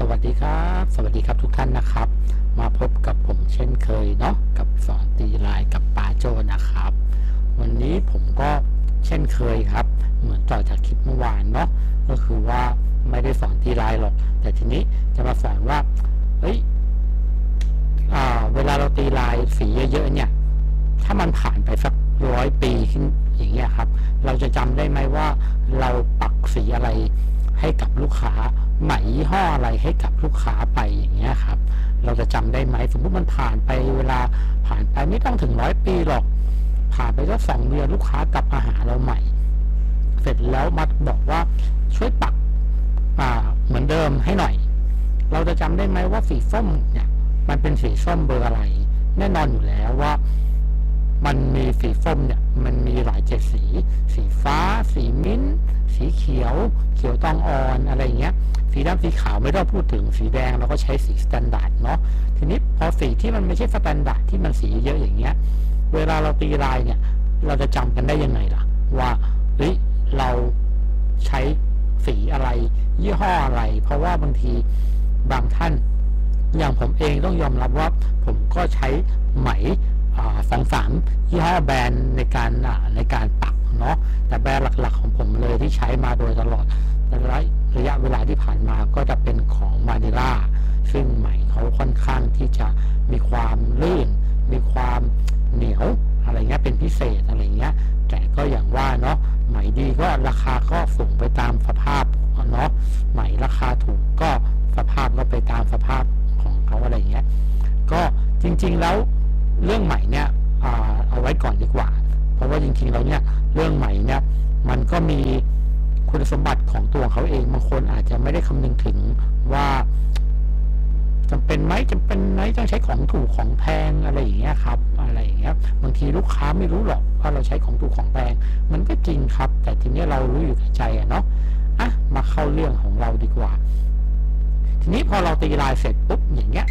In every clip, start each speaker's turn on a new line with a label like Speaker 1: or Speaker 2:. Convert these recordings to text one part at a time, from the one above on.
Speaker 1: สวัสดีครับ สวัสดีครับทุกท่านนะครับ มาพบกับผมเช่นเคยเนาะกับสอนตีลายกับปาโจนะครับ วันนี้ผมก็เช่นเคยครับ เหมือนต่อจากคลิปเมื่อวานเนาะก็คือว่าไม่ได้สอนตีลายหรอก แต่ทีนี้จะมาสอนว่าเฮ้ยเวลาเราตีลายสีเยอะๆเนี่ย ถ้ามันผ่านไปสักร้อยปีขึ้นอย่างเงี้ยครับ เราจะจำได้ไหมว่าเราปักสีอะไร ให้กับลูกค้าไหมยี่ห้ออะไรให้กับลูกค้าไปอย่างเงี้ยครับ เราจะจำได้ไหมสมมติมันผ่านไปเวลาผ่านไปไม่ต้องถึงร้อยปีหรอก ผ่านไปสักสองเดือนลูกค้ากลับมาหาเราใหม่ เสร็จแล้วมาบอกว่าช่วยปักอ่าเหมือนเดิมให้หน่อย เราจะจำได้ไหมว่าสีส้มเนี่ยมันเป็นสีส้มเบอร์อะไร แน่นอนอยู่แล้วว่า มันมีสีส้มเนี่ยมันมีหลายเจ็ดสี สีฟ้า สีมิ้น สีเขียว เขียวตองอ่อนอะไรเงี้ย สีดำสีขาวไม่ต้องพูดถึงสีแดงเราก็ใช้สีสแตนดาร์ดเนาะทีนี้พอสีที่มันไม่ใช่สแตนดาร์ดที่มันสีเยอะอย่างเงี้ยเวลาเราตีลายเนี่ย เราจะจำกันได้ยังไงล่ะ ว่าเฮ้ยเราใช้สีอะไร ยี่ห้ออะไร เพราะว่าบางทีบางท่าน อย่างผมเองต้องยอมรับว่า ผมก็ใช้ไหม สองสามยี่ห้อแบรนด์ในการในการปักเนาะแต่แบรนด์หลักๆของผมเลยที่ใช้มาโดยตลอดระระยะเวลาที่ผ่านมาก็จะเป็นของมานิล่าซึ่งไหมเขาค่อนข้างที่จะมีความลื่น มีความเหนียวอะไรเงี้ยเป็นพิเศษอะไรเงี้ยแต่ก็อย่างว่าเนาะไหมดีก็ราคาก็สูงไปตามสภาพเนาะไหมราคาถูกก็สภาพก็ไปตามสภาพของเขาอะไรเงี้ยก็จริงๆแล้ว เรื่องใหม่เนี่ยอ่าเอาไว้ก่อนดีกว่า เพราะว่าจริงๆแล้วเนี่ยเรื่องใหม่เนี่ยมันก็มีคุณสมบัติของตัวเขาเองบางคนอาจจะไม่ได้คำนึงถึงว่าจำเป็นไหมจำเป็นไหมต้องใช้ของถูกของแพงอะไรอย่างเงี้ยครับ อะไรอย่างเงี้ยบางทีลูกค้าไม่รู้หรอกว่าเราใช้ของถูกของแพงมันก็จริงครับ แต่ทีนี้เรารู้อยู่กับใจอะเนาะอะมาเข้าเรื่องของเราดีกว่า ทีนี้พอเราตีลายเสร็จปุ๊บอย่างเงี้ย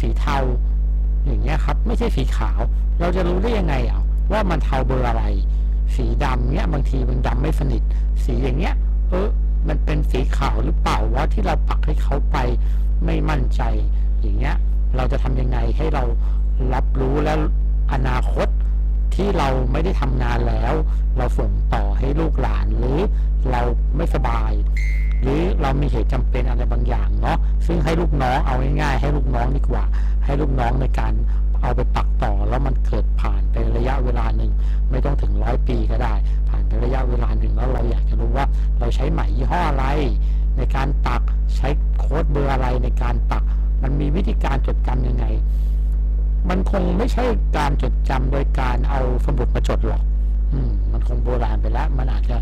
Speaker 1: สีเทา อย่างเงี้ยครับ ไม่ใช่สีขาว เราจะรู้ได้ยังไงอะว่ามันเทาเบอร์อะไร สีดำเนี้ยบางทีมันดำไม่สนิท สีอย่างเงี้ย เออ มันเป็นสีขาวหรือเปล่าว่าที่เราปักให้เขาไปไม่มั่นใจ อย่างเงี้ย เราจะทำยังไงให้เรารับรู้และอนาคตที่เราไม่ได้ทำงานแล้ว เราส่งต่อให้ลูกหลานหรือเราไม่สบาย หรือ เรามีเหตุจำเป็นอะไรบางอย่างเนาะซึ่งให้ลูกน้องเอาง่ายๆให้ลูกน้องดีกว่า ให้ลูกน้องในการเอาไปปักต่อแล้วมันเกิดผ่านไประยะเวลาหนึ่งไม่ต้องถึงร้อยปีก็ได้ ผ่านไประยะเวลาหนึ่งแล้วเราอยากจะรู้ว่าเราใช้ไหมยี่ห้ออะไร ในการปักใช้โค้ดเบอร์อะไรในการปัก มันมีวิธีการจดจำยังไง มันคงไม่ใช่การจดจำโดยการเอาสมุดมาจดหรอกอืมมันคงโบราณไปแล้ว มันอาจจะ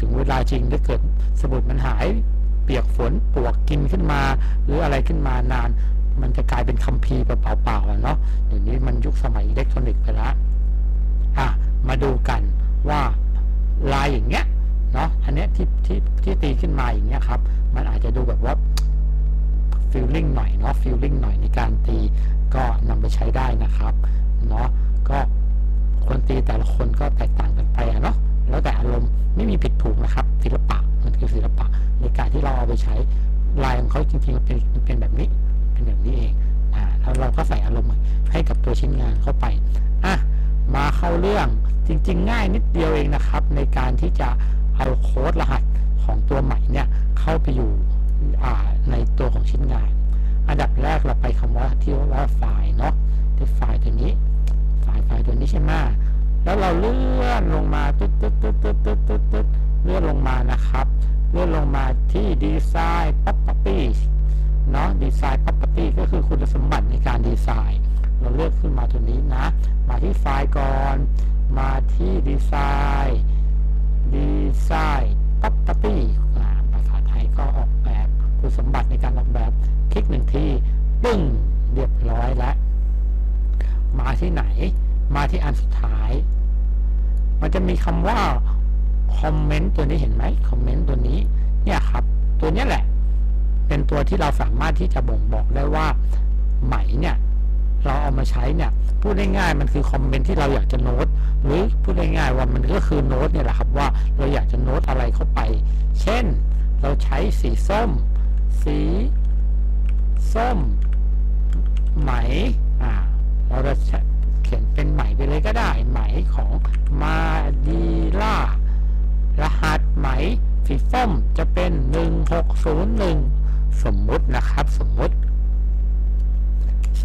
Speaker 1: ถึงเวลาจริงถ้าเกิดสมุดมันหาย เปียกฝนปวกกินขึ้นมา หรืออะไรขึ้นมานาน มันจะกลายเป็นคัมภีร์เปล่าๆอะเนาะเดี๋ยวนี้มันยุคสมัยอิเล็กทรอนิกส์ไปล้วอะมาดูกันว่าลายอย่างเงี้ยเนาะอันเนี้ยที่ที่ที่ตีขึ้นมาอย่างเงี้ยครับ มันอาจจะดูแบบว่าฟิลลิ่งหน่อยเนาะฟิลลิ่งหน่อยในการตีก็นำไปใช้ได้นะครับเนาะก็คนตีแต่ละคนก็แตกต่างกันไปเนาะแล้วแต่อารมณ์ไม่มีผิดถูกนะครับศิลปะ คือศิลปะในการที่เราเอาไปใช้ลายของเขาจริงๆมันเป็นเป็นแบบนี้เป็นแบบนี้เองอ่าแล้วเราก็ใส่อารมณ์ให้กับตัวชิ้นงานเข้าไปอะมาเข้าเรื่องจริง ๆ ง่ายนิดเดียวเองนะครับ ในการที่จะเอาโค้ดรหัสของตัวใหม่เนี่ยเข้าไปอยู่อ่าในตัวของชิ้นงาน อันดับแรกเราไปคำว่าที่ว่าไฟล์เนาะที่ไฟล์ตัวนี้ ไฟล์ไฟล์ตัวนี้ใช่ไหมแล้วเราเลื่อนลงมาตึ๊ดตึ๊ดตึ๊ดตึ๊ดตึ๊ดตึ๊ดตึ๊ดเลื่อนลงมานะครับ ลื่อนลงมาที่ดีไซน์ properties เนาะดีไซน์ property ก็คือคุณสมบัติในการดีไซน์ เราเลือกขึ้นมาตัวนี้นะ มาที่ไฟล์ก่อน มาที่ดีไซน์ดีไซน์ property อ่าภาษาไทยก็ออกแบบคุณสมบัติในการออกแบบ คลิกหนึ่งทีปึ้งเรียบร้อยแล้ว มาที่ไหน มาที่อันสุดท้าย มันจะมีคำว่า คอมเมนต์ตัวนี้เห็นไหมคอมเมนต์ตัวนี้เนี่ยครับ ตัวนี้แหละ เป็นตัวที่เราสามารถที่จะบ่งบอกได้ว่าไหมเนี่ยเราเอามาใช้เนี่ยพูดง่ายๆมันคือคอมเมนต์ที่เราอยากจะโน้ตหรือพูดง่ายๆว่ามันก็คือโน้ตเนี่ยแหละครับว่าเราอยากจะโน้ตอะไรเข้าไป เช่น เราใช้สีส้ม สีส้ม ไหมอ่าเราจะเขียนเป็นไหมไปเลยก็ได้ ไหมของมาดีล่า รหัสไหมสีส้มจะเป็น 1601 สมมุตินะครับ สมมุติ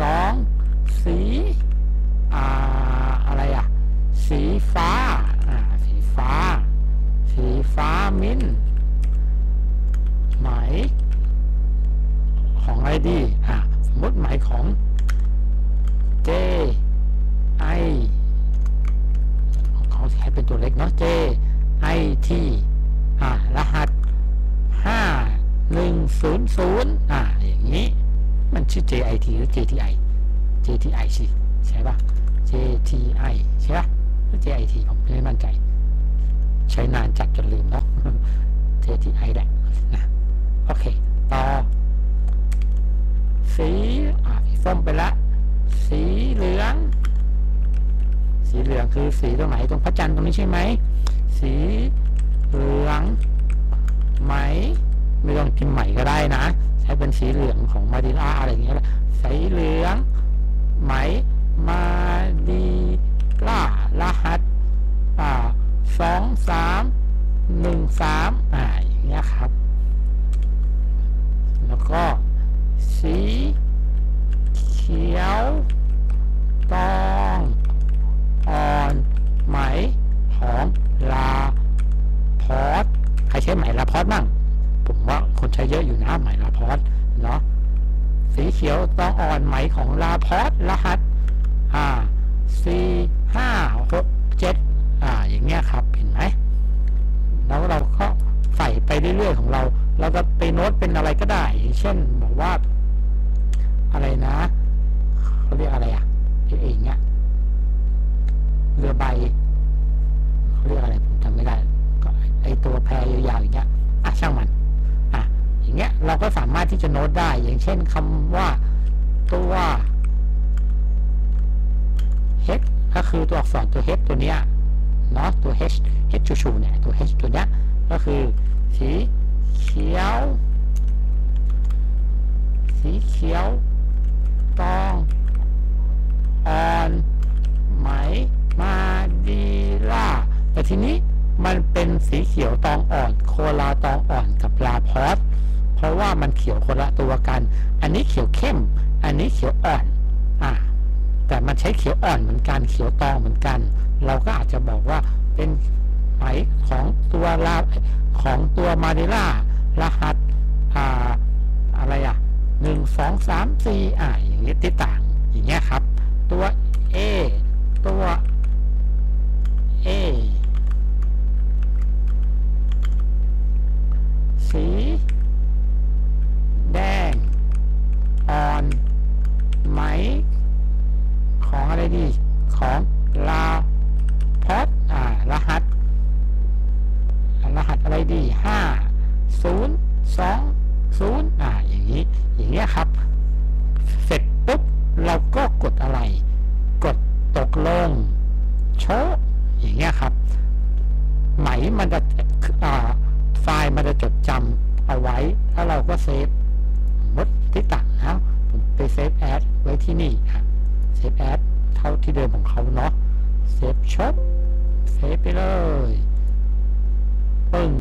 Speaker 1: 2. สี อ่า อะไรอะ สีฟ้า อ่า สีฟ้า สีฟ้ามิ้นท์ไหม ของอะไรดี อ่า สมมติไหมของ J I ของเขาใช้เป็นตัวเล็กเนาะ J I T อ่ารหัสห้าหนึ่งศูนย์ศูนย์อ่า อย่างนี้ มัน ชื่อ J I T หรือ J T I J T I สิใช่ป่ะ J T I ใช่ป่ะหรือ J I T ผมไม่มั่นใจ ใช้นานจัดจนลืมเนาะ J T I แหละนะโอเค ต่อ สีอ่าสีส้มไปละ สีเหลือง สีเหลืองคือสีตรงไหนตรงพระจันทร์ตรงนี้ใช่ไหม สีเหลืองไหม ไม่ต้องพิมพ์ใหม่ก็ได้นะ ใช้เป็นสีเหลืองของมาดิล่าอะไรอย่างเงี้ยแหละสีเหลืองไหมมาดิล่ารหัสอ่าสองสามหนึ่งสามอ่าอย่างเงี้ยครับ แล้วก็สีเขียวตองอ่อนไหมของลาพอสใครใช้ไหมลาพอสบ้าง ผมว่าคนใช้เยอะอยู่นะไหมลาพอสเนาะสีเขียวต้องอ่อนไหมของลาพอสรหัส อ่าสี่ห้าหกเจ็ดอ่า อย่างเงี้ยครับ เห็นไหม แล้วเราก็ใส่ไปเรื่อยๆของเรา เราจะไปโน้ตเป็นอะไรก็ได้ เช่นบอกว่า อะไรนะ เขาเรียกอะไรอะอ้เองเนี่ยเรือใบเขาเรียกอะไรผมจำไม่ได้ ก็ไอตัวแพรยาวๆอย่างเงี้ยอะช่างมัน อะ อย่างเงี้ย เราก็สามารถ ที่จะโน้ตได้ อย่างเช่นคำว่าตัว h ก็คือตัวอักษรตัว h ตัวเนี้ยเนาะตัว h h ชูชูเนี่ยตัว h ตัวเนี้ยก็คือสีเขียว สีเขียวตองอ่อนไหมมาดีล่าแต่ทีนี้มันเป็นสีเขียวตองอ่อน โคลาตองอ่อนกับลาพอส เพราะว่ามันเขียวคนละตัวกัน อันนี้เขียวเข้ม อันนี้เขียวอ่อนอ่าแต่มันใช้เขียวอ่อนเหมือนกัน เขียวตองเหมือนกัน เราก็อาจจะบอกว่าเป็นไหมของตัวลาของตัวมาเดล่ารหัสอ่าอะไรอะหนึ่งสองสามสี่อ่าอย่างเงี้ยที่ต่างอย่างเงี้ยครับ ตัว A ตัว A สี แดง อ่อน ไหม ของอะไรดี ของลาพอดอ่ารหัส รหัสอะไรดีห้าศูนย์สองศูนย์อ่าอย่างนี้ อย่างเงี้ยครับ เสร็จปุ๊บ เราก็กดอะไร กดตกลง โชว์อย่างเงี้ยครับ ไหมมันจะอ่าไฟล์มันจะจดจำเอาไว้ แล้วเราก็เซฟมดที่ต่างนะผมไปเซฟแอดไว้ที่นี่ครับเซฟแอดเท่าที่เดิมของเขาเนาะเซฟช็อปเซฟไปเลยปึ้ง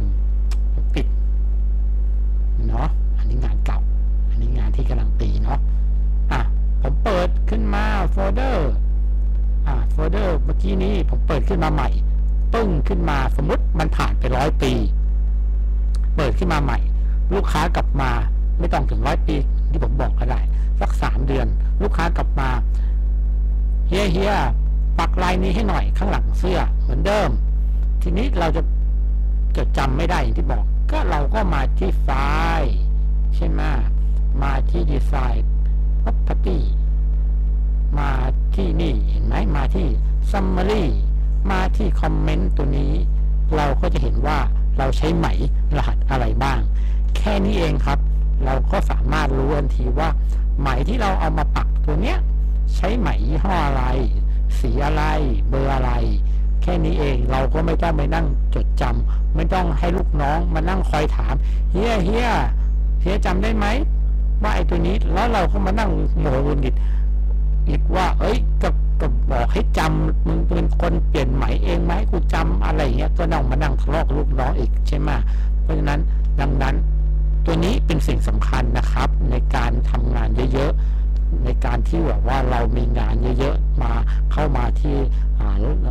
Speaker 1: ลเดอร์อ่าโฟลเดอร์เมื่อกี้นี้ผมเปิดขึ้นมาใหม่ปึ้งขึ้นมาสมมติมันผ่านไปร้อยปี เปิดขึ้นมาใหม่ ลูกค้ากลับมาไม่ต้องถึงร้อยปีที่ผมบอกก็ได้สักสามเดือน ลูกค้ากลับมาเฮียเฮียปักลายนี้ให้หน่อยข้างหลังเสื้อเหมือนเดิม ทีนี้เราจะจดจำไม่ได้อย่างที่บอก ก็เราก็มาที่ไฟล์ใช่ไหมมาที่ดีไซน์ property มาที่นี่เห็นไหมมาที่ summary มาที่ comment ตัวนี้ เราก็จะเห็นว่าเราใช้ไหมรหัสอะไรบ้าง แค่นี้เองครับ เราก็สามารถรู้ทันทีว่า ไหมที่เราเอามาปักตัวเนี้ย ใช้ไหมยี่ห้ออะไร สีอะไร เบอร์อะไร แค่นี้เองเราก็ไม่ต้องไปนั่งจดจำไม่ต้องให้ลูกน้องมานั่งคอยถามเฮียเฮียเฮียจำได้ไหมว่าไอ้ตัวนี้แล้วเราก็มานั่งโมโหหงุดหงิด อีกว่า เอ้ยกับกับบอกให้จำมึงเป็นคนเปลี่ยนใหม่เองไหมกูจำอะไรเงี้ยก็นั่งมานั่งทะเลาะลูกน้องอีกใช่ไหมเพราะฉะนั้นดังนั้น ตัวนี้เป็นสิ่งสำคัญนะครับ ในการทำงานเยอะๆในการที่แบบว่าเรามีงานเยอะๆมาเข้ามาที่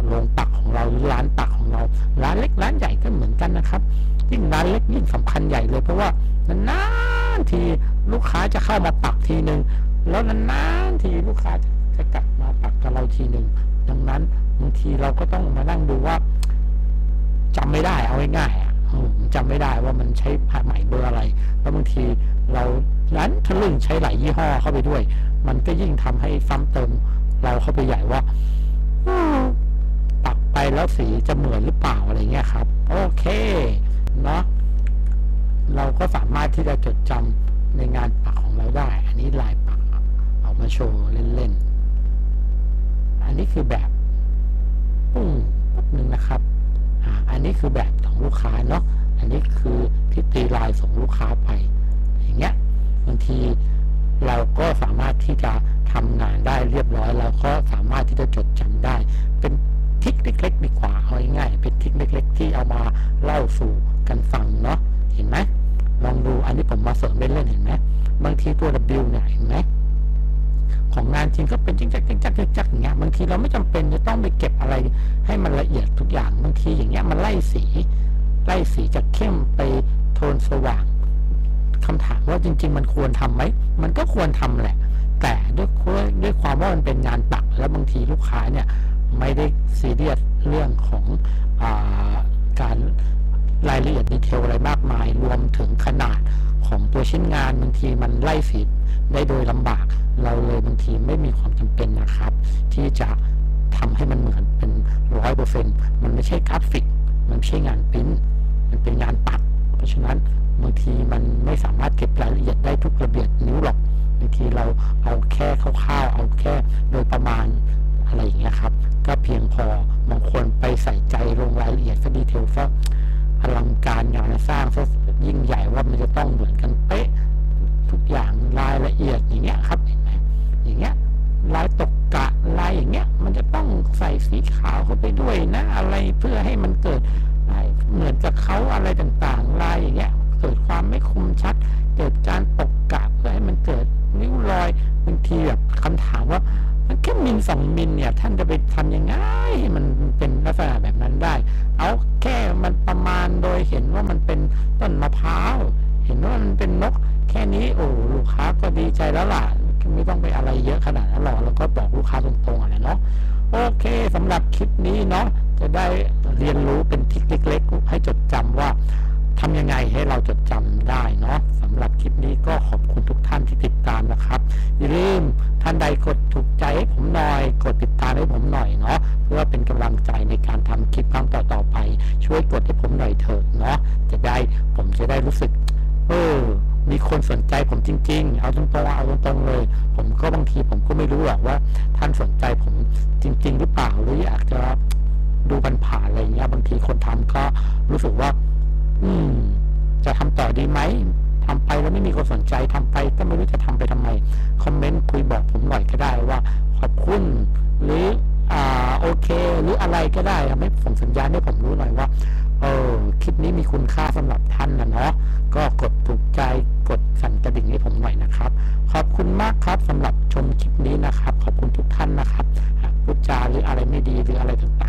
Speaker 1: โรงปักของเราหรือร้านปักของเรา ร้านเล็กร้านใหญ่ก็เหมือนกันนะครับยิ่งร้านเล็กยิ่งสำคัญใหญ่เลยเพราะว่านานๆทีลูกค้าจะเข้ามาปักทีหนึ่ง แล้วนานๆทีลูกค้าจะจะกลับมาปักกับเราทีหนึ่งดังนั้นบางทีเราก็ต้องมานั่งดูว่าจำไม่ได้เอาง่ายๆอะเออจำไม่ได้ว่ามันใช้ผ้าไหมเบอร์อะไร แล้วบางทีเราลั้นทะลึ่งใช้หลายยี่ห้อเข้าไปด้วย มันก็ยิ่งทำให้ซ้ำเติมเราเข้าไปใหญ่ว่าปักไปแล้วสีจะเหมือนหรือเปล่าอะไรเงี้ยครับ โอเคเนาะเราก็สามารถที่จะจดจำในงานปักของเราได้ อันนี้ลาย มาโชว์เล่นๆ อันนี้คือแบบปุ้งป๊บหนึ่งนะครับอ่าอันนี้คือแบบของลูกค้าเนาะ อันนี้คือที่ตีลายส่งลูกค้าไป อย่างเงี้ยบางทีเราก็สามารถที่จะทำงานได้เรียบร้อยเราก็สามารถที่จะจดจำได้ เป็นทิกเล็กๆดีกว่าเอาง่ายๆเป็นทิกเล็ก ๆ ที่เอามาเล่าสู่กันฟังเนาะเห็นไหมลองดูอันนี้ผมมาเสริมเล่นๆเห็นไหมบางทีตัว W เนี่ยเห็นไหม ของงานจริงก็เป็นจิงจักจิงจักจิงจักอย่างเงี้ยบางทีเราไม่จำเป็นจะต้องไปเก็บอะไรให้มันละเอียดทุกอย่างบางทีอย่างเงี้ยมันไล่สีไล่สีจากเข้มไปโทนสว่างคำถามว่าจริง ๆ มันควรทำไหมมันก็ควรทำแหละ แต่ด้วยด้วยด้วยความว่ามันเป็นงานปักแล้วบางทีลูกค้าเนี่ยไม่ได้ซีเรียสเรื่องของอาการรายละเอียดดีเทลอะไรมากมายรวมถึงขนาด ของตัวชิ้นงานบางทีมันไล่สีได้โดยลำบาก เราเลยบางทีไม่มีความจำเป็นนะครับ ที่จะทำให้มันเหมือนเป็นร้อยเปอร์เซ็นมันไม่ใช่กราฟิก มันไม่ใช่งานปริ้นมันเป็นงานปัก เพราะฉะนั้นบางทีมันไม่สามารถเก็บรายละเอียดได้ทุกระเบียดนิ้วหรอกบางทีเราเอาแค่คร่าวๆเอาแค่โดยประมาณอะไรอย่างเงี้ยครับ ก็เพียงพอบางคนไปใส่ใจลงรายละเอียดซะดีเทลซะอลังการงานสร้างซะ ยิ่งใหญ่ว่ามันจะต้องเหมือนกันเป๊ะทุกอย่างรายละเอียดอย่างเงี้ยครับเห็นไหมอย่างเงี้ยลายตกกะลายอย่างเงี้ย มันจะต้องใส่สีขาวเข้าไปด้วยนะ อะไรเพื่อให้มันเกิดลายเหมือนกับเขาอะไรต่าง มันเป็นนกแค่นี้โอ้ลูกค้าก็ดีใจแล้วล่ะ ไม่ต้องไปอะไรเยอะขนาดนั้นหรอกแล้วก็บอกลูกค้าตรงๆอะไรเนาะโอเคสำหรับคลิปนี้เนาะจะได้เรียนรู้เป็นทิคเล็ก ๆ ให้จดจำว่าทำยังไงให้เราจดจำได้เนาะสำหรับคลิปนี้ก็ขอบคุณทุกท่านที่ติดตามนะครับอย่าลืมท่านใดกดถูกใจให้ผมหน่อย กดติดตามให้ผมหน่อยเนาะเพื่อเป็นกำลังใจในการทำคลิปครั้งต่อๆไป ช่วยกดให้ผมหน่อยเถอะเนาะจะได้ผมจะได้รู้สึก เออ มีคนสนใจผมจริง ๆ เอาตรงๆเอาตรงๆเลย ผมก็บางทีผมก็ไม่รู้หรอกว่า ท่านสนใจผมจริง ๆ หรือเปล่าหรืออยากจะดูกันผ่านอะไรเงี้ย บางทีคนทำก็รู้สึกว่า อืม จะทำต่อดีไหมทำไปแล้วไม่มีคนสนใจทำไป ก็ไม่รู้จะทำไปทำไม คอมเมนต์คุยบอกผมหน่อยก็ได้ว่า ขอบคุณหรือ อ่า โอเค หรืออะไรก็ได้ทำให้ส่งสัญญาณให้ผมรู้หน่อยว่า เออ คลิปนี้มีคุณค่าสำหรับท่านนะเนาะก็กดถูกใจกดสั่นกระดิ่งให้ผมหน่อยนะครับ ขอบคุณมากครับสำหรับชมคลิปนี้นะครับ ขอบคุณทุกท่านนะครับพูดจาหรืออะไรไม่ดีหรืออะไรต่างๆ